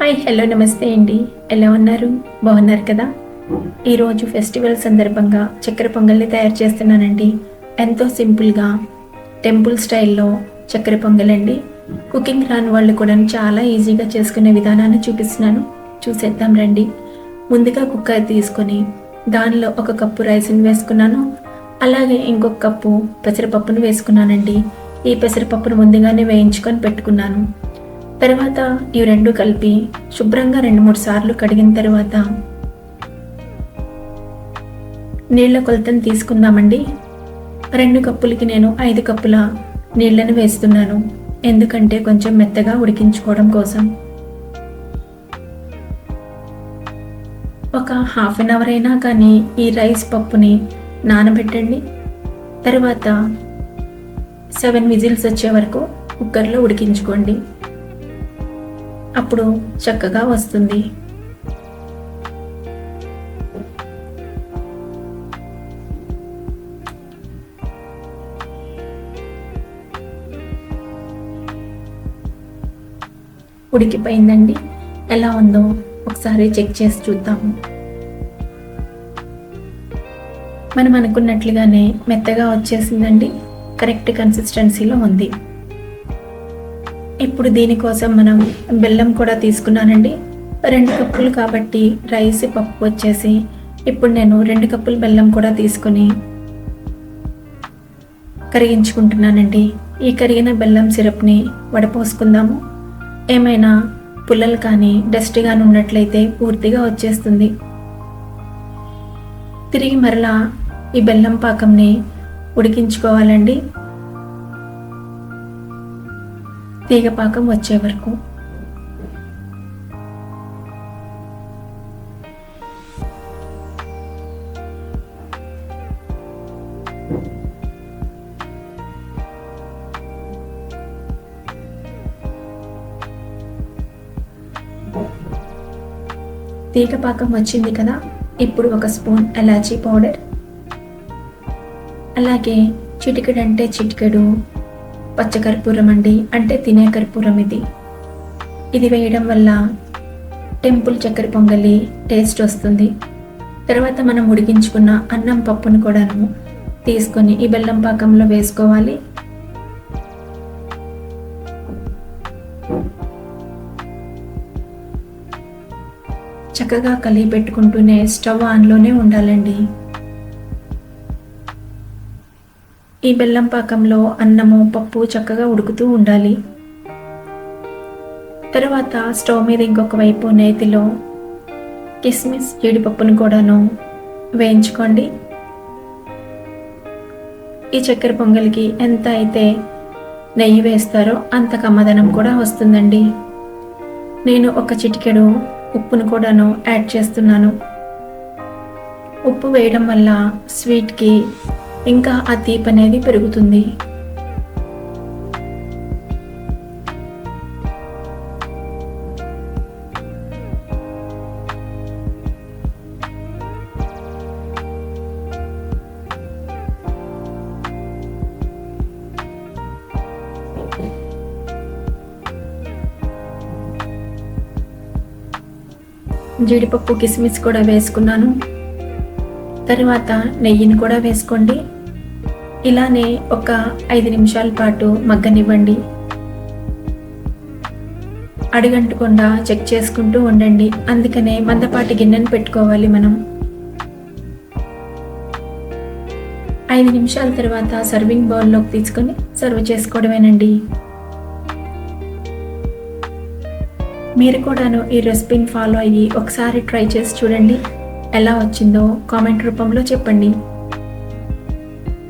Hi hello నమస్తే అండి. ఎలా ఉన్నారు? బాగున్నారు కదా? ఈరోజు ఫెస్టివల్ సందర్భంగా చక్కెర పొంగల్ని తయారు చేస్తున్నానండి. ఎంతో సింపుల్గా టెంపుల్ స్టైల్లో చక్కెర పొంగల్ అండి కుకింగ్ రాని వాళ్ళు కూడా చాలా ఈజీగా చేసుకునే విధానాన్ని చూపిస్తున్నాను. చూసేద్దాం రండి. ముందుగా కుక్కర్ తీసుకొని దానిలో ఒక కప్పు రైస్ని వేసుకున్నాను. అలాగే ఇంకొక కప్పు పెసరపప్పును వేసుకున్నానండి. ఈ పెసరపప్పును ముందుగానే వేయించుకొని పెట్టుకున్నాను. తర్వాత ఇవి రెండు కలిపి శుభ్రంగా రెండు మూడు సార్లు కడిగిన తర్వాత నీళ్ళ కొలతను తీసుకుందామండి. రెండు కప్పులకి నేను ఐదు కప్పుల నీళ్ళను వేస్తున్నాను. ఎందుకంటే కొంచెం మెత్తగా ఉడికించుకోవడం కోసం. ఒక హాఫ్ అన్ అవర్ అయినా కానీ ఈ రైస్ పప్పుని నానబెట్టండి. తర్వాత సెవెన్ విజిల్స్ వచ్చే వరకు కుక్కర్లో ఉడికించుకోండి. అప్పుడు చక్కగా వస్తుంది. ఉడికిపోయిందండి. ఎలా ఉందో ఒకసారి చెక్ చేసి చూద్దాము. మనం అనుకున్నట్లుగానే మెత్తగా వచ్చేసిందండి. కరెక్ట్ కన్సిస్టెన్సీలో ఉంది. ఇప్పుడు దీనికోసం మనం బెల్లం కూడా తీసుకున్నానండి. రెండు కప్పులు కాబట్టి రైస్ పప్పు వచ్చేసి ఇప్పుడు నేను రెండు కప్పులు బెల్లం కూడా తీసుకొని కరిగించుకుంటున్నానండి. ఈ కరిగిన బెల్లం సిరప్ని వడపోసుకుందాము. ఏమైనా పుల్లలు కానీ డస్ట్ కానీ ఉన్నట్లయితే పూర్తిగా వచ్చేస్తుంది. తిరిగి మరలా ఈ బెల్లం పాకంని ఉడికించుకోవాలండి. తీగపాకం వచ్చే వరకు. తీగపాకం వచ్చింది కదా ఇప్పుడు ఒక స్పూన్ ఎలాచీ పౌడర్. అలాగే చిటికెడు అంటే చిటికెడు పచ్చకర్పూరం అండి అంటే తినే కర్పూరం ఇది ఇది వేయడం వల్ల టెంపుల్ చక్కెర పొంగలి టేస్ట్ వస్తుంది. తర్వాత మనం ఉడికించుకున్న అన్నం పప్పును కూడాను తీసుకొని ఈ బెల్లం పాకంలో వేసుకోవాలి. చక్కగా కలిగి పెట్టుకుంటూనే స్టవ్ ఆన్లోనే ఉండాలండి. ఈ బెల్లం పాకంలో అన్నము పప్పు చక్కగా ఉడుకుతూ ఉండాలి. తర్వాత స్టవ్ మీద ఇంకొక వైపు నేతిలో కిస్మిస్ జీడిపప్పును కూడాను వేయించుకోండి. ఈ చక్కెర పొంగల్కి ఎంత అయితే నెయ్యి వేస్తారో అంత కమ్మదనం కూడా వస్తుందండి. నేను ఒక చిటికెడు ఉప్పును కూడాను యాడ్ చేస్తున్నాను. ఉప్పు వేయడం వల్ల స్వీట్కి ఇంకా ఆ తీపి అనేది పెరుగుతుంది. జీడిపప్పు కిస్మిస్ కూడా వేసుకున్నాను. తర్వాత నెయ్యిని కూడా వేసుకోండి. ఇలానే ఒక ఐదు నిమిషాల పాటు మగ్గనివ్వండి. అడుగంటకుండా చెక్ చేసుకుంటూ ఉండండి. అందుకనే మందపాటి గిన్నెను పెట్టుకోవాలి మనం. ఐదు నిమిషాల తర్వాత సర్వింగ్ బౌల్లోకి తీసుకొని సర్వ్ చేసుకోవడమేనండి. మీరు కూడాను ఈ రెసిపీని ఫాలో అయ్యి ఒకసారి ట్రై చేసి చూడండి. ఎలా వచ్చిందో కామెంట్ రూపంలో చెప్పండి.